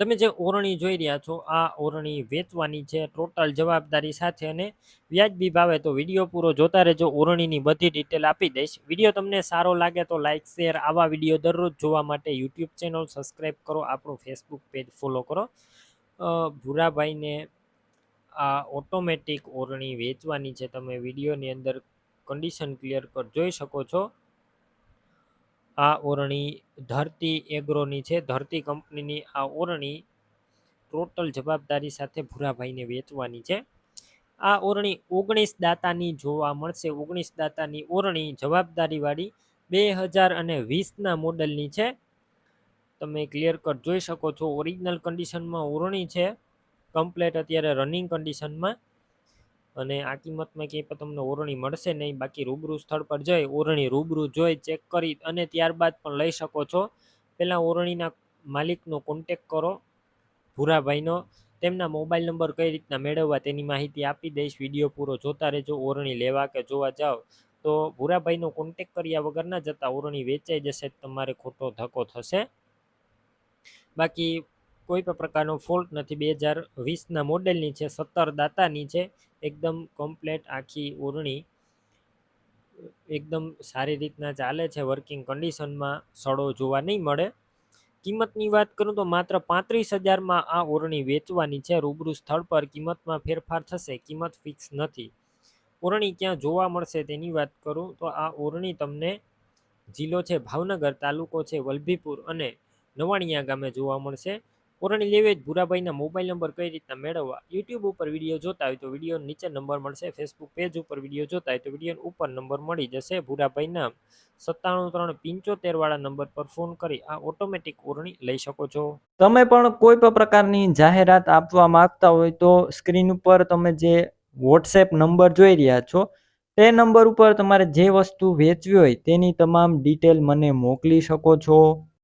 તમે જે ઓરણી જોઈ રહ્યા છો, આ ઓરણી વેચવાની છે ટોટલ જવાબદારી સાથે અને વ્યાજબી ભાવે તો વીડિયો પૂરો જોતા રહેજો, ઓરણીની બધી ડિટેલ આપી દઈશ. વીડિયો તમને સારો લાગે તો લાઇક શેર આવા વીડિયો દરરોજ જોવા માટે યુટ્યુબ ચેનલ સબસ્ક્રાઈબ કરો, આપણું ફેસબુક પેજ ફોલો કરો. ભૂરાભાઈને આ ઓટોમેટિક ઓરણી વેચવાની છે, તમે વિડીયોની અંદર કન્ડિશન ક્લિયર કર, જોઈ શકો છો. આ ઓરણી ધરતી એગ્રોની છે. ધરતી કંપનીની આ ઓરણી ટોટલ જવાબદારી સાથે ભૂરાભાઈને વેચવાની છે. આ ઓરણી ઓગણીસ દાતાની જોવા મળશે. ઓગણીસ દાતાની ઓરણી જવાબદારીવાળી બે હજાર અને વીસના મોડલની છે. તમે ક્લિયર કટ જોઈ શકો છો. ઓરિજિનલ કન્ડિશનમાં ઓરણી છે. કમ્પ્લેટ અત્યારે રનિંગ કન્ડિશનમાં. અને આ કિંમતમાં ક્યાંય પણ તમને ઓરણી મળશે નહીં. બાકી રૂબરૂ સ્થળ પર જઈ ઓરણી રૂબરૂ જોઈ ચેક કરી અને ત્યારબાદ પણ લઈ શકો છો. પહેલાં ઓરણીના માલિકનો કોન્ટેક કરો ભૂરાભાઈનો. તેમના મોબાઈલ નંબર કઈ રીતના મેળવવા તેની માહિતી આપી દઈશ. વીડિયો પૂરો જોતા રહેજો ઓરણી લેવા કે જોવા જાઓ. તો ભૂરાભાઈનો કોન્ટેક કર્યા વગર ના જતા ઓરણી વેચાઈ જશે, તમારે ખોટો ધક્કો થશે. બાકી કોઈ પણ પ્રકારનો ફોલ્ટ નથી. બે હજાર વીસના મોડેલની છે, સત્તર દાતાની છે. એકદમ કમ્પ્લેટ આખી ઓરણી એકદમ સારી રીતના ચાલે છે વર્કિંગ કન્ડિશનમાં સડો જોવા નહીં મળે. કિંમતની વાત કરું તો માત્ર પાંત્રીસ હજારમાં આ ઓરણી વેચવાની છે. રૂબરૂ સ્થળ પર કિંમતમાં ફેરફાર થશે, કિંમત ફિક્સ નથી. ઓરણી ક્યાં જોવા મળશે તેની વાત કરું તો આ ઓરણી તમને જિલ્લો છે, ભાવનગર તાલુકો છે, વલભીપુર અને નવાણિયા ગામે જોવા મળશે. ઓરણી લેવે જ ભૂરાભાઈના મોબાઈલ નંબર કઈ રીતના મેળવવા? યુટ્યુબ ઉપર વીડિયો જોતા હોય તો વીડિયો નીચે નંબર મળશે. ફેસબુક પેજ ઉપર વીડિયો જોતા હોય તો વીડિયો ઉપર નંબર મળી જશે. ભૂરાભાઈના સત્તાણું ત્રણ પિંચોતેર વાળા નંબર પર ફોન કરી આ ઓટોમેટિક ઓરણી લઈ શકો છો. તમે પણ કોઈ પણ પ્રકારની જાહેરાત આપવા માંગતા હોય તો સ્ક્રીન ઉપર તમે જે વોટ્સએપ નંબર જોઈ રહ્યા છો, તે નંબર ઉપર તમારે જે વસ્તુ વેચવી હોય તેની તમામ ડિટેલ મને મોકલી શકો છો.